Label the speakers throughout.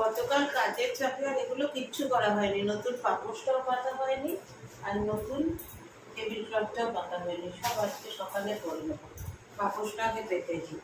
Speaker 1: গতকাল কাজের চাপে আর এগুলো কিচ্ছু করা হয়নি। নতুন পাপোশটাও পাতা হয়নি আর নতুন টেবিল ক্লথটাও পাতা হয়নি। সব আজকে সকালে করে নেব। আগে পেতেছি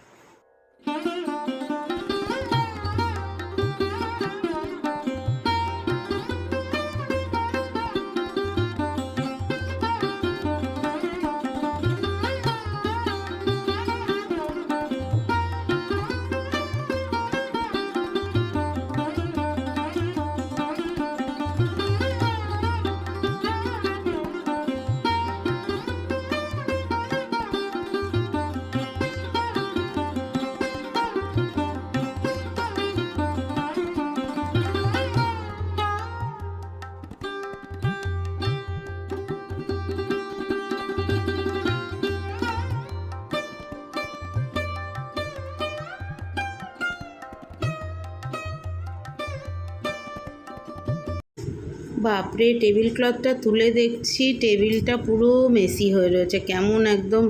Speaker 1: বাপরে টেবিল ক্লথটা তুলে দেখছি, টেবিলটা পুরো মেসি হয়ে রয়েছে, কেমন একদম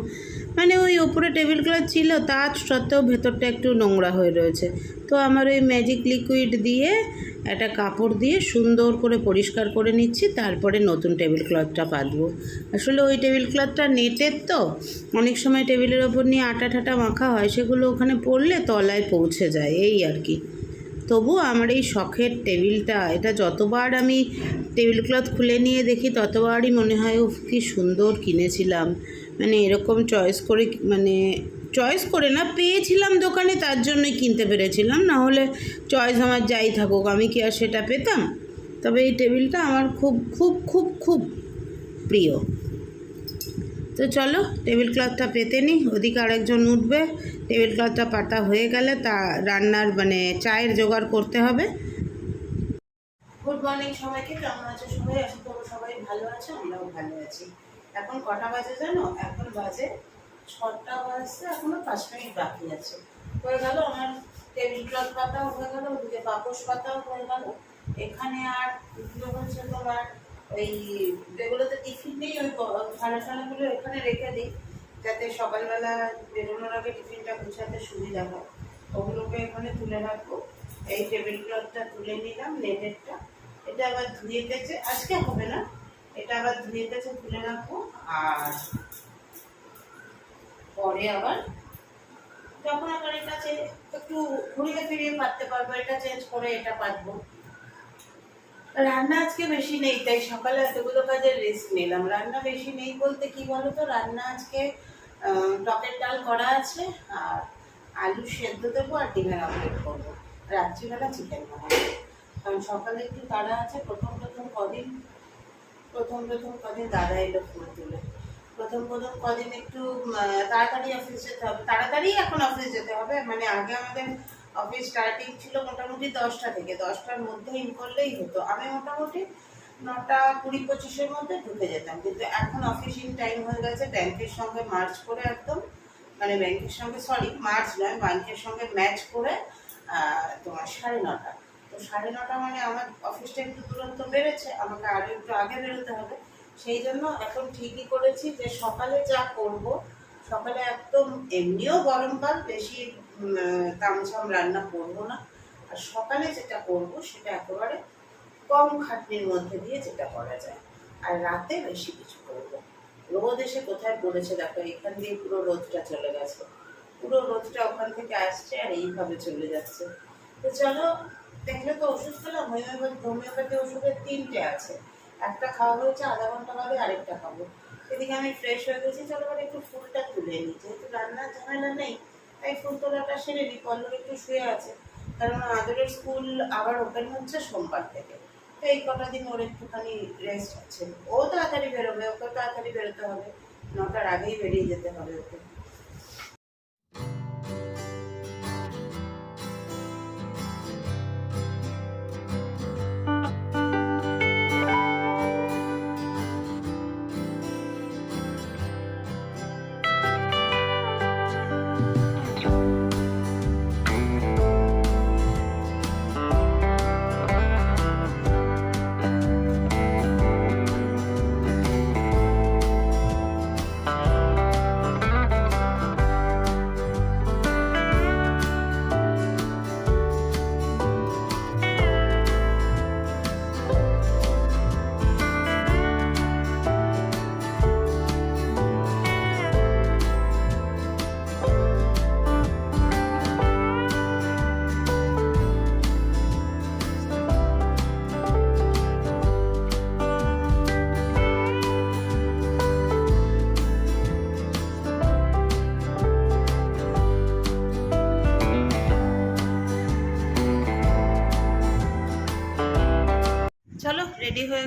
Speaker 1: মানে ওই ওপরে টেবিল ক্লথ ছিল, তার সত্ত্বেও ভেতরটা একটু নোংরা হয়ে রয়েছে। তো আমার ওই ম্যাজিক লিকুইড দিয়ে একটা কাপড় দিয়ে সুন্দর করে পরিষ্কার করে নিচ্ছি, তারপরে নতুন টেবিল ক্লথটা পাতবো আসলে ওই টেবিল ক্লথটা নেটের তো, অনেক সময় টেবিলের ওপর নিয়ে আটা ঠাটা মাখা হয়, সেগুলো ওখানে পড়লে তলায় পৌঁছে যায়, এই আর কি। তবু আমার এই শখের টেবিলটা, এটা যতবার আমি টেবিল ক্লথ খুলে নিয়ে দেখি, ততবারই মনে হয়, উফ, কী সুন্দর কিনেছিলাম। মানে এরকম চয়েস করে মানে চয়েস করে না, পেয়েছিলাম দোকানে, তার জন্যই কিনতে পেরেছিলাম। না হলে চয়েস আমার যাই থাকুক, আমি কি আর সেটা পেতাম? তবে এই টেবিলটা আমার খুব খুব খুব খুব প্রিয়। তো চলো টেবিল ক্লথটা পেতে নিই ওদিকে আরেকজন উঠবে। টেবিল ক্লথটা পাতা হয়ে গেলে তা রান্নার মানে চায়ের জোগাড় করতে হবে। গুড মর্নিং সবাইকে, কেমন আছো সবাই? সবাই ভালো আছে, আমরাও ভালো আছি। এখন কটা বাজে জানো? এখন বাজে ছটা বাজছে, এখনও পাঁচ মিনিট বাকি আছে। হয়ে গেল, আমার টেবিল ক্লথ পাতাও হয়ে গেল, ওদিকে পাপোশ পাতাও হয়ে গেল। এখানে আর তোমার ওই যেগুলোতে টিফিন নেই, ওই খানা টানাগুলো এখানে রেখে দিই, যাতে সকালবেলা বেরোনোর আগে টিফিনটা গুছাতে সুবিধা হয়। ওগুলোকে এখানে তুলে রাখব। এই টেবিল ক্লথটা তুলে নিলাম নেটেরটা এটা আবার ধুয়ে গেছে আজকে হবে না, এটা আবার ধুয়ে গেছে তুলে রাখব। আর পরে আবার যখন আবার এটা একটু ঘুরিয়ে ফিরিয়ে পাততে পারব, এটা চেঞ্জ করে এটা পাতবো। রান্না আজকে বেশি নেই, তাই সকালে এতগুলো কাজের রেস্ট নিলাম। রান্না বেশি নেই বলতে কি বলো তো রান্না আজকে টকের ডাল করা আছে, আর আলু সেদ্ধ দেবো আর ডিমের আমলেট করব। রাত্রিবেলা চিকেন বানাবো। কারণ সকালে একটু তাড়া আছে, প্রথম প্রথম কদিন, প্রথম প্রথম কদিন দাদা এলো ফুল তুলে। প্রথম প্রথম কদিন একটু তাড়াতাড়ি অফিস যেতে হবে। তাড়াতাড়ি এখন অফিস যেতে হবে। মানে আগে আমাদের অফিস স্টার্টিং ছিল মোটামুটি দশটা থেকে। দশটার মধ্যে ইন করলেই হতো। আমি মোটামুটি নটা কুড়ি পঁচিশের মধ্যে ঢুকে যেতাম। কিন্তু এখন অফিসিং টাইম হয়ে গেছে। ব্যাংকের সঙ্গে মার্চ করে একদম মানে ব্যাংকের সঙ্গে সরি মার্চ নয় ব্যাংকের সঙ্গে ম্যাচ করে তোমার সাড়ে নটা। তো সাড়ে নটা মানে আমার অফিসটা একটু তুরন্ত বেড়েছে। আমাকে আরও একটু আগে বেরোতে হবে। সেই জন্য এখন ঠিকই করেছি যে সকালে যা করব, সকালে একদম এমনিও গরমকাল, বেশি তামঝাম রান্না করব না। আর সকালে যেটা করব সেটা একেবারে কম খাটনির মধ্যে দিয়ে যেটা করা যায়। আর রাতে বেশি কিছু করব। রোদ এসে কোথায় পড়েছে দেখো, এখান দিয়ে পুরো রোদটা চলে গেছে। পুরো রোদটা ওখান থেকে আসছে আর এইভাবে চলে যাচ্ছে। তো চলো, দেখলে তো ওষুধ খেলাম হোমিওপ্যাথি হোমিওপ্যাথি ওষুধের তিনটে আছে। একটা খাওয়া হয়েছে, আধা ঘণ্টা বাদে আরেকটা খাব। সেদিকে আমি ফ্রেশ হয়ে গেছি, চলো একটু ফুলটা তুলে নিই। যেহেতু রান্নার ঝামেলা নেই তাই ফুল সেরে নিই পল্লব একটু শুয়ে আছে। কারণ আদরের স্কুল আবার ওপেন হচ্ছে সোমবার থেকে। তো এই কটা দিন ওর একটুখানি রেস্ট আছে। ও তাড়াতাড়ি বেরোবে ওকে তাড়াতাড়ি বেরোতে হবে। নটার আগেই বেরিয়ে যেতে হবে ওকে।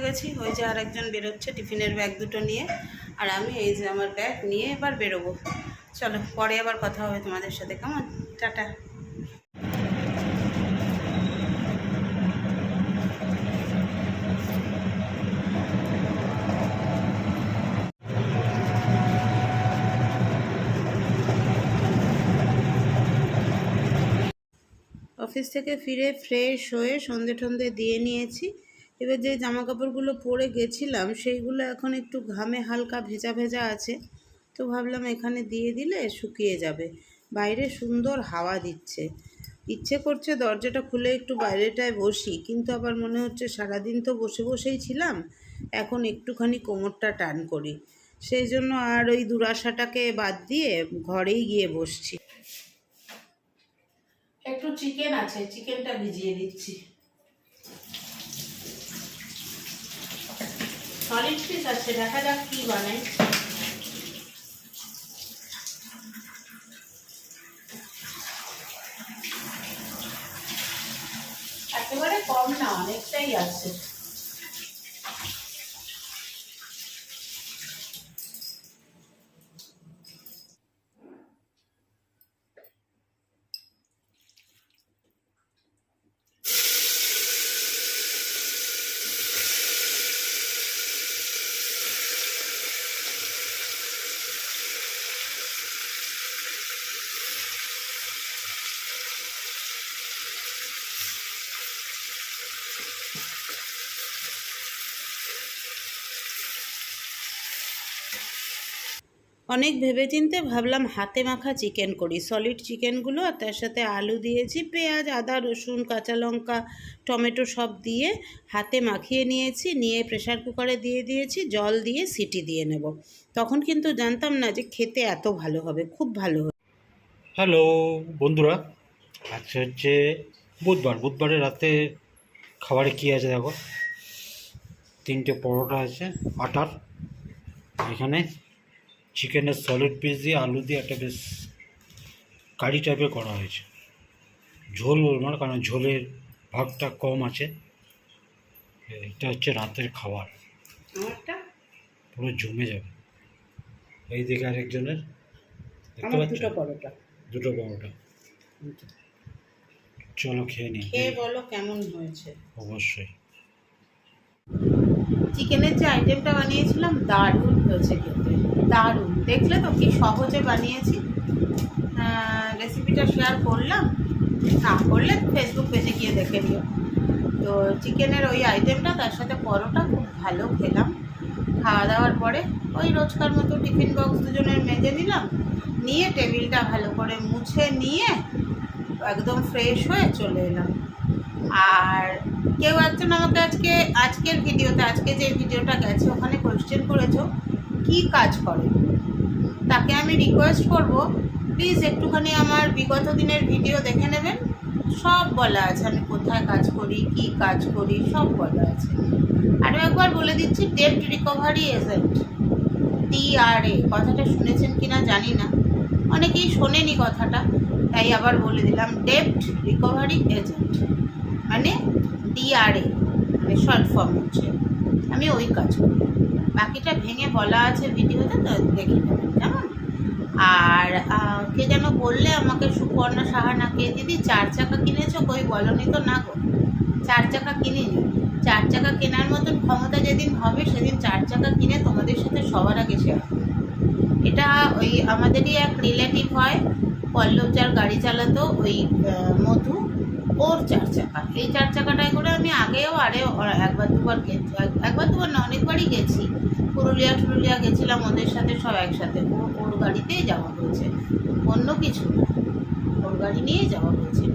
Speaker 1: গেছি, ওই যে আরেকজন বেরোচ্ছে টিফিনের ব্যাগ দুটো নিয়ে, আর আমি এই যে আমার ব্যাগ নিয়ে এবার বেরোবো। চলো, পরে আবার কথা হবে তোমাদের সাথে, কেমন? টাটা। অফিস থেকে ফিরে ফ্রেশ হয়ে সন্ধে টন্ধে দিয়ে নিয়েছি। এবার যে জামা কাপড়গুলো পরে গেছিলাম, সেইগুলো এখন একটু ঘামে হালকা ভেজা ভেজা আছে। তো ভাবলাম এখানে দিয়ে দিলে শুকিয়ে যাবে। বাইরে সুন্দর হাওয়া দিচ্ছে। ইচ্ছে করছে দরজাটা খুলে একটু বাইরেটায় বসি, কিন্তু আবার মনে হচ্ছে সারাদিন তো বসে বসেই ছিলাম, এখন একটুখানি কোমরটা টান করি। সেই জন্য আর ওই দুরাশাটাকে বাদ দিয়ে ঘরেই গিয়ে বসছি। একটু চিকেন আছে চিকেনটা ভিজিয়ে দিচ্ছি। সলিড পিস আছে দেখা যাক কি বানাই। একেবারে কম না অনেকটাই আছে। অনেক ভেবেচিন্তে ভাবলাম হাতে মাখা চিকেন করি। সলিড চিকেনগুলো আর তার সাথে আলু দিয়েছি, পেঁয়াজ, আদা, রসুন, কাঁচা লঙ্কা, টমেটো সব দিয়ে হাতে মাখিয়ে নিয়েছি, নিয়ে প্রেশার কুকারে দিয়ে দিয়েছি, জল দিয়ে সিটি দিয়ে নেব। তখন কিন্তু জানতাম না যে খেতে এত ভালো হবে, খুব ভালো হবে।
Speaker 2: হ্যালো বন্ধুরা, আজকে হচ্ছে বুধবার। বুধবারে রাতে খাবারে কী আছে দেখো? তিনটে পরোটা আছে, আটার, এখানে চিকেনের সলিড পিস দিয়ে আলু দিয়ে একটা বেশ কারি টাইপের করা হয়েছে। ঝোল বলব না কারণ ঝোলের ভাগটা কম আছে। এটা হচ্ছে রাতের খাবার। পুরো জমে যাবে। এই দিকে আরেকজনের দেখতে পাচ্ছ
Speaker 1: দুটো পরোটা।
Speaker 2: দুটো পরোটা। চলো খেয়ে নিই।
Speaker 1: খেয়ে বলো কেমন হয়েছে।
Speaker 2: অবশ্যই।
Speaker 1: চিকেনের যে আইটেমটা বানিয়েছিলাম দারুণ হয়েছে খেতে দারুণ। দেখলে তো কি সহজে বানিয়েছি। রেসিপিটা শেয়ার করলাম। না করলে ফেসবুক পেজে গিয়ে দেখে নিও। তো চিকেনের ওই আইটেমটা তার সাথে পরোটা খুব ভালো খেলাম। খাওয়া দাওয়ার পরে ওই রোজকার মতো টিফিন বক্স দুজনের মেজে নিলাম। নিয়ে টেবিলটা ভালো করে মুছে নিয়ে একদম ফ্রেশ হয়ে চলে এলাম। আর কেউ একজন আমাকে আজকে, আজকের ভিডিওতে আজকে যে ভিডিওটা গেছে, ওখানে কোয়েশ্চেন করেছ কি কাজ করে। তাকে আমি রিকোয়েস্ট করব প্লিজ একটুখানি আমার বিগত দিনের ভিডিও দেখে নেবেন। সব বলা আছে, আমি কোথায় কাজ করি, কি কাজ করি, সব বলা আছে। আরও একবার বলে দিচ্ছি ডেপ্ট রিকভারি এজেন্ট ডিআরএ কথাটা শুনেছেন কি না জানি না। অনেকেই শোনেনি কথাটা, তাই আবার বলে দিলাম ডেপ্ট রিকভারি এজেন্ট মানে ডিআরএ মানে শর্ট ফর্ম হচ্ছে। আমি ওই কাজ করি। বাকিটা ভেঙে বলা আছে ভিডিওতে, তো দেখে নেবেন, কেমন? আর কে যেন বললে আমাকে সুপর্ণা সাহানা, কে দিদি, চার চাকা কিনেছো কই? বলনি তো না গো। চার চাকা কিনিনি। চার চাকা কেনার মতন ক্ষমতা যেদিন হবে, সেদিন চার চাকা কিনে তোমাদের সাথে সবার আগে শেয়ার। এটা ওই আমাদেরই এক রিলেটিভ হয় পল্লব যার গাড়ি চালাতো, ওই মধু। ওর চার চাকা। এই চার চাকাটায় করে আমি আগেও আরে একবার দুবার একবার দুবার না, অনেকবারই গেছি। পুরুলিয়া টুরুলিয়া গেছিলাম, ওদের সাথে সব একসাথে। ও, ওর গাড়িতেই যাওয়া হয়েছে। অন্য কিছু ওর গাড়ি নিয়েই যাওয়া হয়েছে।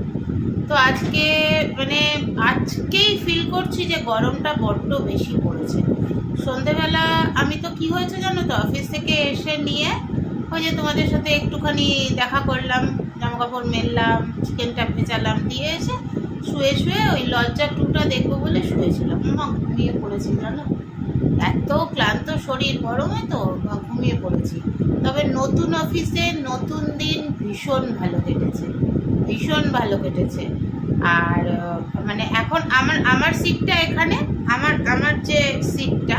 Speaker 1: তো আজকে মানে আজকেই ফিল করছি যে গরমটা বড্ড বেশি পড়েছে। সন্ধেবেলা আমি তো কি হয়েছে জানো তো? অফিস থেকে এসে নিয়ে ওই যে তোমাদের সাথে একটুখানি দেখা করলাম। জামা কাপড় মেললাম চিকেনটা ভেজালাম, দিয়ে এসে শুয়ে শুয়ে ওই লজ্জা টুটা দেখব বলে শুয়েছিলাম ঘুমিয়ে পড়েছি, জানো? এত ক্লান্ত শরীর, গরমে তো ঘুমিয়ে পড়েছি। তবে নতুন অফিসে নতুন দিন ভীষণ ভালো কেটেছে, ভীষণ ভালো কেটেছে। আর মানে এখন আমার আমার সিটটা এখানে, আমার আমার যে সিটটা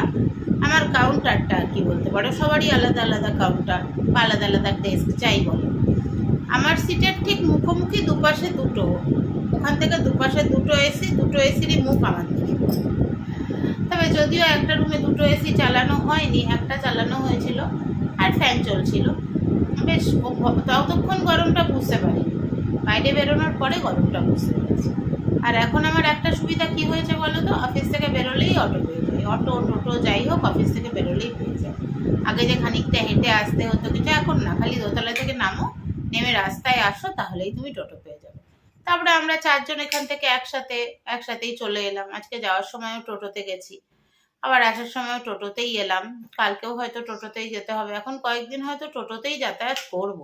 Speaker 1: আমার কাউন্টারটা কি বলতে পারো, সবারই আলাদা আলাদা কাউন্টার বা আলাদা আলাদা ডেস্ক যাই বলো। আমার সিটের ঠিক মুখোমুখি দুপাশে দুটো। ওখান থেকে দুপাশে দুটো এসি, দুটো এসিরই মুখ আমার দিকে। তবে যদিও একটা রুমে দুটো এসি চালানো হয়নি, একটা চালানো হয়েছিল আর ফ্যান চলছিল। বেশ ততক্ষণ গরমটা বুঝতে পারি বাইরে বেরোনোর পরে গরমটা বুঝতে পেরেছি। আর এখন আমার একটা সুবিধা কি হয়েছে বলো তো? অফিস থেকে বেরোলেই অটো পেয়ে যাই। অটো, টোটো যাই হোক, অফিস থেকে বেরোলেই পেয়ে যায় আগে যে খানিকটা হেঁটে আসতে হতো কিছু, এখন না, খালি দোতলা থেকে নামো নেমে রাস্তায় আসো, তাহলেই তুমি টোটো পেয়ে যাবে। তারপরে আমরা চারজন এখান থেকে একসাথে, একসাথেই চলে এলাম। আজকে যাওয়ার সময়ও টোটোতে গেছি। আবার আসার সময়ও টোটোতেই এলাম। কালকেও হয়তো টোটোতেই যেতে হবে। এখন কয়েকদিন হয়তো টোটোতেই যাতায়াত করব।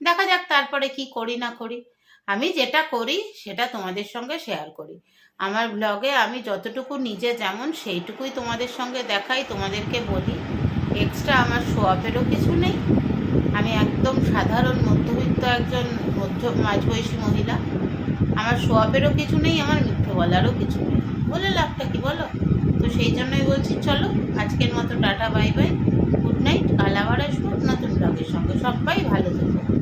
Speaker 1: দেখা যাক তারপরে কি করি না করি। আমি যেটা করি, সেটা তোমাদের সঙ্গে শেয়ার করি। আমার ব্লগে আমি যতটুকু নিজে যেমন, সেইটুকুই তোমাদের সঙ্গে দেখাই, তোমাদেরকে বলি। এক্সট্রা আমার শোয়াপেরও কিছু নেই। আমি একদম সাধারণ মধ্যবিত্ত একজন মধ্য, মাঝবয়সী মহিলা। আমার সোয়াবেরও কিছু নেই, আমার মিথ্যে বলারও কিছু নেই। বলে লাভটা কি বলো? তো সেই জন্যই বলছি, চলো, আজকের মতো tata, bye bye, good night, কাল আবার আসব নতুন ব্লগের সঙ্গে। সবাই ভালো থেকো।